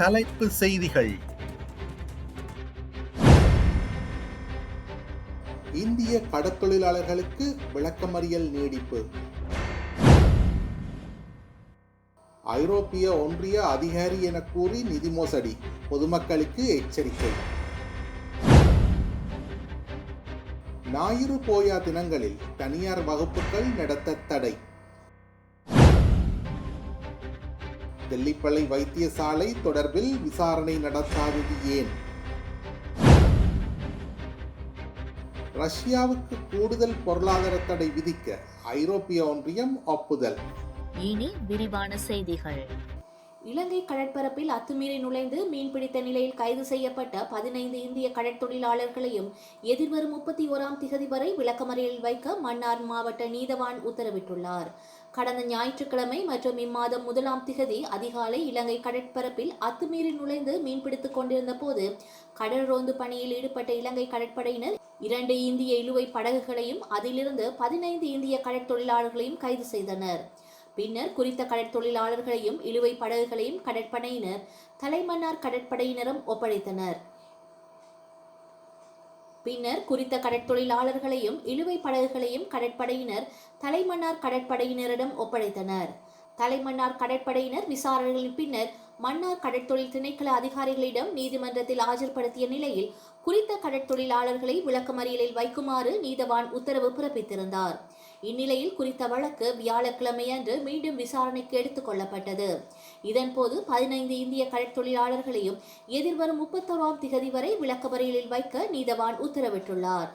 தலைப்பு செய்திகள். இந்திய கடற்தொழிலாளர்களுக்கு விளக்கமறியல் நீடிப்பு. ஐரோப்பிய ஒன்றிய அதிகாரி என கூறி நிதி மோசடி பொதுமக்களுக்கு எச்சரிக்கை. ஞாயிறு போயா தினங்களில் தனியார் வகுப்புகள் நடத்த தடை. தெல்லிப்பளை வைத்தியசாலை தொடர்பில் விசாரணை நடத்தாதது ஏன்? ரஷ்யாவுக்கு கூடுதல் பொருளாதார தடை விதிக்க ஐரோப்பிய ஒன்றியம் ஒப்புதல். இனி விரிவான செய்திகள். இலங்கை கடற்பரப்பில் அத்துமீறி நுழைந்து மீன்பிடித்த நிலையில் கைது செய்யப்பட்ட பதினைந்து இந்திய கடற்தொழிலாளர்களையும் எதிர்வரும் முப்பத்தி ஓராம் திகதி வரை விளக்கமறியலில் வைக்க மன்னார் மாவட்ட நீதவான் உத்தரவிட்டுள்ளார். கடந்த ஞாயிற்றுக்கிழமை மற்றும் இம்மாதம் முதலாம் திகதி அதிகாலை இலங்கை கடற்பரப்பில் அத்துமீறி நுழைந்து மீன்பிடித்துக் கொண்டிருந்த போது கடல் ரோந்து பணியில் ஈடுபட்ட இலங்கை கடற்படையினர் இரண்டு இந்திய இழுவை படகுகளையும் அதிலிருந்து பதினைந்து இந்திய கடற்தொழிலாளர்களையும் கைது செய்தனர். பின்னர் குறித்த கடற்தொழிலாளர்களையும் இழுவை படகுகளையும் கடற்படையினர் தலைமன்னார் கடற்படையினரும் ஒப்படைத்தனர். பின்னர் குறித்த கடற்தொழிலாளர்களையும் இழுவை படகுகளையும் கடற்படையினர் தலைமன்னார் கடற்படையினரிடம் ஒப்படைத்தனர். தலைமன்னார் கடற்படையினர் விசாரணைகளின் பின்னர் மன்னார் கடற்தொழில் திணைக்கள அதிகாரிகளிடம் நீதிமன்றத்தில் ஆஜர்படுத்திய நிலையில் குறித்த கடற்தொழிலாளர்களை விளக்கமறியலில் வைக்குமாறு நீதவான் உத்தரவு பிறப்பித்திருந்தார். இந்நிலையில் குறித்த வழக்கு வியாழக்கிழமையன்று மீண்டும் விசாரணைக்கு எடுத்துக் கொள்ளப்பட்டது. இதன்போது பதினைந்து இந்திய கடற்தொழிலாளர்களையும் எதிர்வரும் முப்பத்தோராம் திகதி வரை விளக்கமறியலில் வைக்க நீதவான் உத்தரவிட்டுள்ளார்.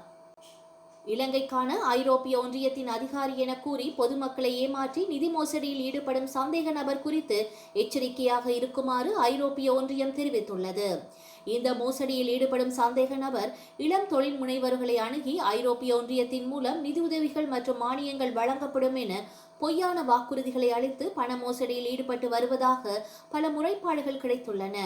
இலங்கைக்கான ஐரோப்பிய ஒன்றியத்தின் அதிகாரி என கூறி பொதுமக்களை ஏமாற்றி நிதி மோசடியில் ஈடுபடும் சந்தேக நபர் குறித்து எச்சரிக்கையாக இருக்குமாறு ஐரோப்பிய ஒன்றியம் தெரிவித்துள்ளது. இந்த மோசடியில் ஈடுபடும் சந்தேக நபர் இளம் தொழில் முனைவர்களை அணுகி ஐரோப்பிய ஒன்றியத்தின் மூலம் நிதியுதவிகள் மற்றும் மானியங்கள் வழங்கப்படும் என பொய்யான வாக்குறுதிகளை அளித்து பண மோசடியில் ஈடுபட்டு வருவதாக பல முறைப்பாடுகள் கிடைத்துள்ளன.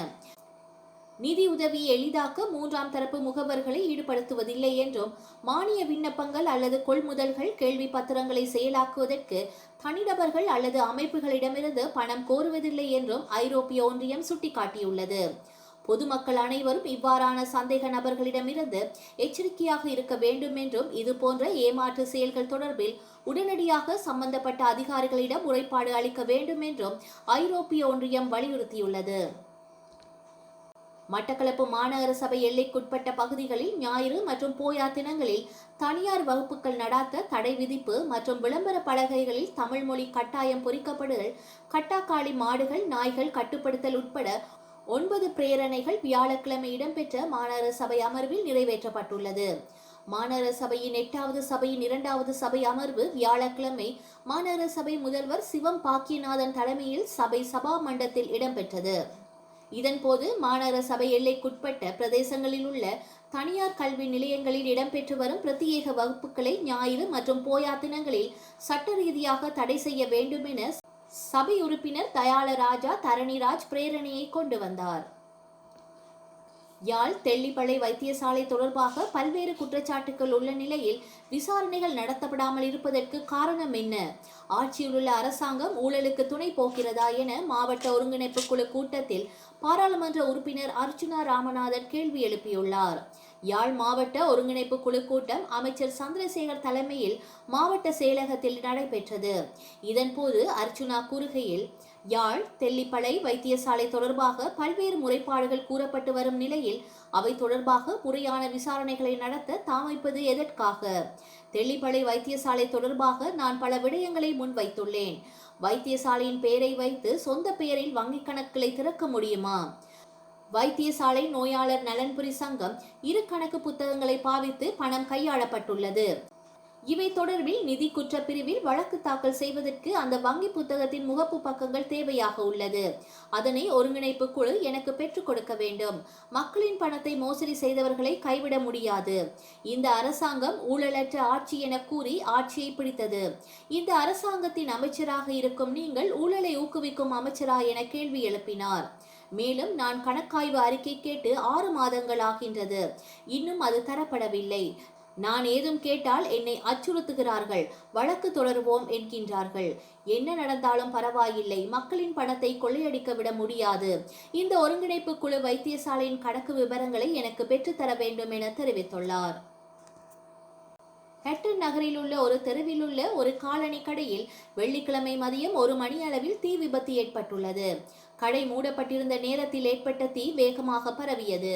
நிதி உதவியை எளிதாக்க மூன்றாம் தரப்பு முகவர்களை ஈடுபடுத்துவதில்லை என்றும் மானிய விண்ணப்பங்கள் அல்லது கொள்முதல்கள் கேள்வி பத்திரங்களை செயலாக்குவதற்கு தனிநபர்கள் அல்லது அமைப்புகளிடமிருந்து பணம் கோருவதில்லை என்றும் ஐரோப்பிய ஒன்றியம் சுட்டிக்காட்டியுள்ளது. பொதுமக்கள் அனைவரும் இவ்வாறான சந்தேக நபர்களிடமிருந்து எச்சரிக்கையாக இருக்க வேண்டும் என்றும் இதுபோன்ற ஏமாற்று செயல்கள் தொடர்பில் உடனடியாக சம்பந்தப்பட்ட அதிகாரிகளிடம் முறைப்பாடு அளிக்க வேண்டும் என்றும் ஐரோப்பிய ஒன்றியம் வலியுறுத்தியுள்ளது. மட்டக்களப்பு மாநகர சபை எல்லைக்குட்பட்ட பகுதிகளில் ஞாயிறு மற்றும் போயா தினங்களில் தனியார் வகுப்புகள் நடாத்த தடை விதிப்பு மற்றும் விளம்பர பலகைகளில் தமிழ் மொழி கட்டாயம் பொறிக்கப்படுதல் கட்டாக்காளி மாடுகள் நாய்கள் கட்டுப்படுத்தல் உட்பட ஒன்பது பிரேரணைகள் வியாழக்கிழமை இடம்பெற்ற மாநகர சபை அமர்வில் நிறைவேற்றப்பட்டுள்ளது. மாநகர சபையின் எட்டாவது சபையின் இரண்டாவது சபை அமர்வு வியாழக்கிழமை மாநகர சபை முதல்வர் சிவம் பாக்கியநாதன் தலைமையில் சபை சபா மண்டத்தில் இடம்பெற்றது. இதன்போது மாநகர சபை எல்லைக்குட்பட்ட பிரதேசங்களில் உள்ள தனியார் கல்வி நிலையங்களில் இடம்பெற்று வரும் பிரத்யேக வகுப்புகளை ஞாயிறு மற்றும் போயா தினங்களில் சட்ட ரீதியாக தடை செய்ய வேண்டும் என சபை உறுப்பினர் தயாளராஜா தரணிராஜ் பிரேரணையை கொண்டு வந்தார். யாழ் தெல்லிப்பளை வைத்தியசாலை தொடர்பாக பல்வேறு குற்றச்சாட்டுகள் உள்ள நிலையில் விசாரணைகள் நடத்தப்படாமல் இருப்பதற்கு காரணம் என்ன? ஆட்சியில் உள்ள அரசாங்கம் ஊழலுக்கு துணை போகிறதா என மாவட்ட ஒருங்கிணைப்பு குழு கூட்டத்தில் பாராளுமன்ற உறுப்பினர் அர்ச்சுனா ராமநாதன் கேள்வி எழுப்பியுள்ளார். யாழ் மாவட்ட ஒருங்கிணைப்பு குழு கூட்டம் அமைச்சர் சந்திரசேகர் தலைமையில் மாவட்ட செயலகத்தில் நடைபெற்றது. இதன்போது அர்ச்சுனா கூறுகையில் யாழ் தெல்லிப்பளை வைத்தியசாலை தொடர்பாக பல்வேறு முறைப்பாடுகள் கூறப்பட்டு வரும் நிலையில் அவை தொடர்பாக முறையான விசாரணைகளை நடத்த தாமைப்பது எதற்காக? தெல்லிப்பளை வைத்தியசாலை தொடர்பாக நான் பல விடயங்களை முன்வைத்துள்ளேன். வைத்தியசாலையின் பெயரை வைத்து சொந்த பெயரில் வங்கிக் கணக்குகளை திறக்க முடியுமா? வைத்தியசாலை நோயாளர் நலன்புரி சங்கம் இரு கணக்கு புத்தகங்களை பாவித்து பணம் கையாளப்பட்டுள்ளது. இவை தொடர்பில் நிதி குற்றப்பிரிவில் வழக்கு தாக்கல் செய்வதற்கு அந்த வங்கி புத்தகத்தின் முகப்பு பக்கங்கள் தேவையாக உள்ளது. அதனை ஒருங்கிணைப்பு குழு எனக்கு பெற்றுக் கொடுக்க வேண்டும். மக்களின் பணத்தை மோசடி செய்தவர்களை கைவிட முடியாது. இந்த அரசாங்கம் ஊழலற்ற ஆட்சி என கூறி ஆட்சியை பிடித்தது. இந்த அரசாங்கத்தின் அமைச்சராக இருக்கும் நீங்கள் ஊழலை ஊக்குவிக்கும் அமைச்சரா என கேள்வி எழுப்பினார். மேலும் நான் கணக்காய்வு அறிக்கை கேட்டு ஆறு மாதங்கள் ஆகின்றது இன்னும் அது தரப்படவில்லை. நான் ஏதும் கேட்டால் என்னை அச்சுறுத்துகிறார்கள். வழக்கு தொடருவோம் என்கின்றார்கள். என்ன நடந்தாலும் பரவாயில்லை. மக்களின் பணத்தை கொள்ளையடிக்க விட முடியாது. இந்த ஒருங்கிணைப்பு குழு வைத்தியசாலையின் கணக்கு விவரங்களை எனக்கு பெற்றுத்தர வேண்டும் என தெரிவித்துள்ளார். ஹெட்டன் நகரில் உள்ள ஒரு தெருவில் உள்ள ஒரு காலனி கடையில் வெள்ளிக்கிழமை மதியம் ஒரு மணி அளவில் தீ விபத்து ஏற்பட்டுள்ளது. கடை மூடப்பட்டிருந்த நேரத்தில் ஏற்பட்ட தீ வேகமாக பரவியது.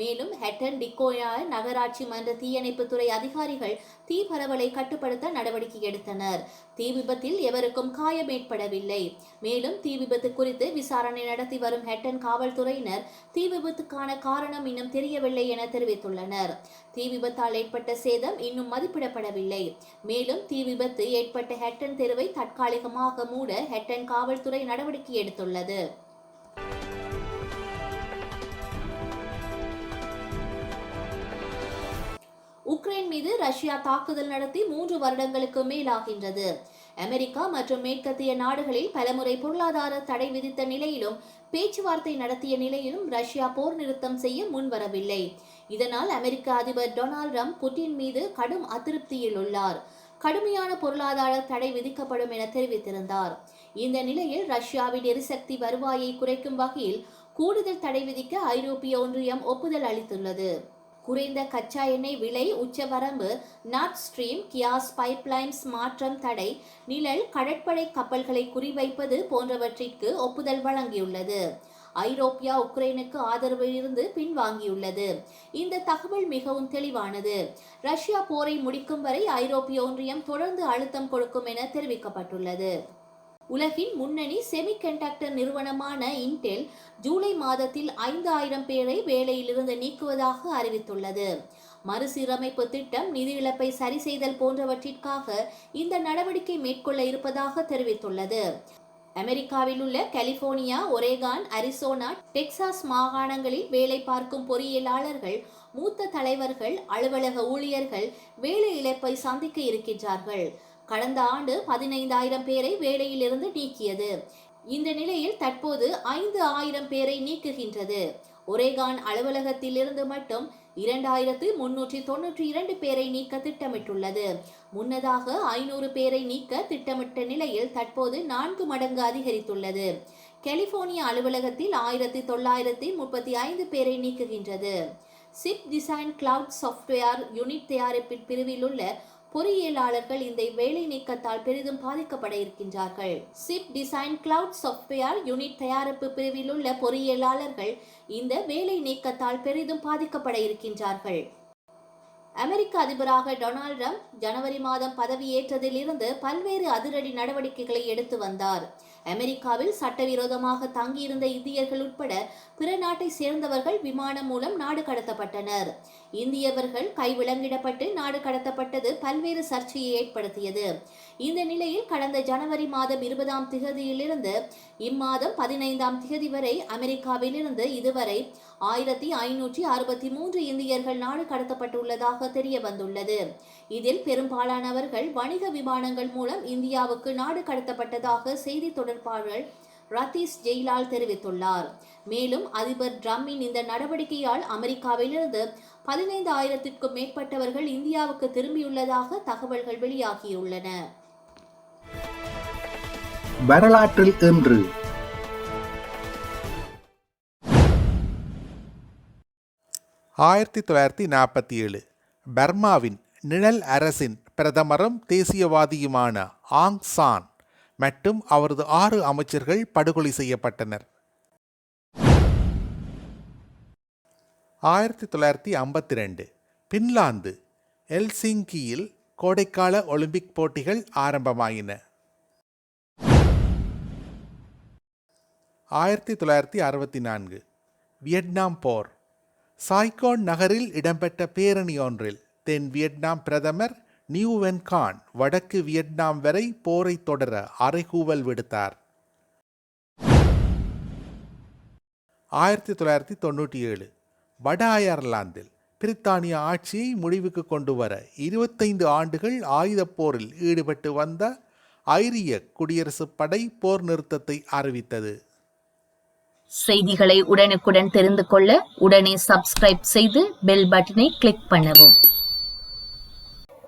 மேலும் ஹெட்டன் டிக்கோயா நகராட்சி மன்ற தீயணைப்புத்துறை அதிகாரிகள் தீ பரவலை கட்டுப்படுத்த நடவடிக்கை எடுத்தனர். தீ விபத்தில் எவருக்கும் காயம் ஏற்படவில்லை. மேலும் தீ விபத்து குறித்து விசாரணை நடத்தி வரும் ஹெட்டன் காவல்துறையினர் தீ விபத்துக்கான காரணம் இன்னும் தெரியவில்லை என தெரிவித்துள்ளனர். தீ விபத்தால் ஏற்பட்ட சேதம் இன்னும் மதிப்பிடப்படவில்லை. மேலும் தீ விபத்து ஏற்பட்ட ஹெட்டன் தெருவை தற்காலிகமாக மூட ஹெட்டன் காவல்துறை நடவடிக்கை எடுத்துள்ளது. உக்ரைன் மீது ரஷ்யா தாக்குதல் நடத்தி மூன்று வருடங்களுக்கு மேலாகின்றது. அமெரிக்கா மற்றும் மேற்கத்திய நாடுகளில் பலமுறை பொருளாதார தடை விதித்த நிலையிலும் பேச்சுவார்த்தை நடத்திய நிலையிலும் ரஷ்யா போர் நிறுத்தம் செய்ய முன்வரவில்லை. இதனால் அமெரிக்க அதிபர் டொனால்ட் ட்ரம்ப் புட்டின் மீது கடும் அதிருப்தியில் உள்ளார். கடுமையான பொருளாதார தடை விதிக்கப்படும் என தெரிவித்திருந்தார். இந்த நிலையில் ரஷ்யாவின் எரிசக்தி வருவாயை குறைக்கும் வகையில் கூடுதல் தடை விதிக்க ஐரோப்பிய ஒன்றியம் ஒப்புதல் அளித்துள்ளது. குறைந்த கச்சா எண்ணெய் விலை உச்சவரம்பு நார்த் ஸ்ட்ரீம் கியாஸ் பைப்லைன்ஸ் மாற்றம் தடை நிழல் கடற்படை கப்பல்களை குறிவைப்பது போன்றவற்றிற்கு ஒப்புதல் வழங்கியுள்ளது. ஐரோப்பியா உக்ரைனுக்கு ஆதரவில் இருந்து பின்வாங்கியுள்ளது. இந்த தகவல் மிகவும் தெளிவானது. ரஷ்யா போரை முடிக்கும் வரை ஐரோப்பிய ஒன்றியம் தொடர்ந்து அழுத்தம் கொடுக்கும் என தெரிவிக்கப்பட்டுள்ளது. உலகின் முன்னணி செமிகண்டக்டர் நிறுவனமான இன்டெல் ஜூலை மாதத்தில் ஐந்து ஆயிரம் பேரை வேலையிலிருந்து நீக்குவதாக அறிவித்துள்ளது. மறுசீரமைப்பு திட்டம் நிதி இழப்பை சரி செய்தல் போன்றவற்றிற்காக இந்த நடவடிக்கை மேற்கொள்ள இருப்பதாக தெரிவித்துள்ளது. அமெரிக்காவில் உள்ள கலிபோர்னியா ஒரேகான் அரிசோனா டெக்சாஸ் மாகாணங்களில் வேலை பார்க்கும் பொறியியலாளர்கள் மூத்த தலைவர்கள் அலுவலக ஊழியர்கள் வேலை இழப்பை சந்திக்க இருக்கின்றார்கள். கடந்த ஆண்டு பதினைந்தாயிரம் பேரை வேலையிலிருந்து நீக்கியது. இந்த நிலையில் தற்போது ஐந்து ஆயிரம் பேரை நீக்குகின்றது. ஒரேகான் அலுவலகத்திலிருந்து மட்டும் இரண்டாயிரத்து முன்னூற்றி தொன்னூற்றி இரண்டு பேரை நீக்க திட்டமிட்டுள்ளது. முன்னதாக ஐநூறு பேரை நீக்க திட்டமிட்ட நிலையில் தற்போது நான்கு மடங்கு அதிகரித்துள்ளது. கலிபோர்னியா அலுவலகத்தில் ஆயிரத்தி தொள்ளாயிரத்தி முப்பத்தி ஐந்து பேரை நீக்குகின்றது. Chip design cloud software unit தயாரிப்பின் பிரிவில் உள்ள பொறியியலாளர்கள் இந்த வேலை நீக்கத்தால் பெரிதும் பாதிக்கப்பட இருக்கின்றார்கள். Chip design cloud software unit தயாரிப்பு பிரிவில் உள்ள பொறியியலாளர்கள் இந்த வேலை நீக்கத்தால் பெரிதும் பாதிக்கப்பட இருக்கின்றார்கள். அமெரிக்க அதிபராக டொனால்ட் ட்ரம்ப் ஜனவரி மாதம் பதவியேற்றதிலிருந்து பல்வேறு அதிரடி நடவடிக்கைகளை எடுத்து வந்தார். அமெரிக்காவில் சட்டவிரோதமாக தங்கியிருந்த இந்தியர்கள் உட்பட பிற நாட்டை சேர்ந்தவர்கள் விமானம் மூலம் நாடு கடத்தப்பட்டனர். இந்தியவர்கள் கைவிலங்கிடப்பட்டு நாடு கடத்தப்பட்டது பல்வேறு சர்ச்சையை ஏற்படுத்தியது. இந்த நிலையில் கடந்த ஜனவரி மாதம் இருபதாம் திகதியிலிருந்து இம்மாதம் பதினைந்தாம் திகதி வரை அமெரிக்காவிலிருந்து இதுவரை ஆயிரத்தி ஐநூற்றி அறுபத்தி மூன்று இந்தியர்கள் நாடு கடத்தப்பட்டுள்ளதாக தெரிய வந்துள்ளது இதில் பெரும்பாலானவர்கள் வணிக விமானங்கள் மூலம் இந்தியாவுக்கு நாடு கடத்தப்பட்டதாக செய்தி தொடர்பாளர் ரத்தீஷ் ஜெய்லால் தெரிவித்துள்ளார். மேலும் அதிபர் ட்ரம்பின் இந்த நடவடிக்கையால் அமெரிக்காவிலிருந்து பதினைந்து ஆயிரத்திற்கும் மேற்பட்டவர்கள் இந்தியாவுக்கு திரும்பியுள்ளதாக தகவல்கள் வெளியாகியுள்ளன. வரலாற்றில் இன்று. ஆயிரத்தி தொள்ளாயிரத்தி நாற்பத்தி ஏழு பர்மாவின் நிழல் அரசின் பிரதமரும் தேசியவாதியுமான ஆங் சான் மற்றும் அவரது ஆறு அமைச்சர்கள் படுகொலை செய்யப்பட்டனர். ஆயிரத்தி தொள்ளாயிரத்தி ஐம்பத்தி ரெண்டு பின்லாந்து எல்சிங்கியில் கோடைக்கால ஒலிம்பிக் போட்டிகள் ஆரம்பமாயின. ஆயிரத்தி தொள்ளாயிரத்தி அறுபத்தி நான்கு வியட்நாம் போர் சாய்கோன் நகரில் இடம்பெற்ற பேரணி ஒன்றில் தென் வியட்நாம் பிரதமர் நியூ வென்கான் வடக்கு வியட்நாம் வரை போரை தொடர அறைகூவல் விடுத்தார். ஆயிரத்தி தொள்ளாயிரத்தி தொண்ணூற்றி ஏழு வட அயர்லாந்தில் பிரித்தானிய ஆட்சியை முடிவுக்கு கொண்டு வர இருபத்தைந்து ஆண்டுகள் ஆயுதப் போரில் ஈடுபட்டு வந்த ஐரிய குடியரசுப் படை போர் நிறுத்தத்தை அறிவித்தது. செய்திகளை உடனுக்குடன் தெரிந்து கொள்ள உடனே சப்ஸ்கிரைப் செய்து பெல் பட்டனை கிளிக் பண்ணவும்.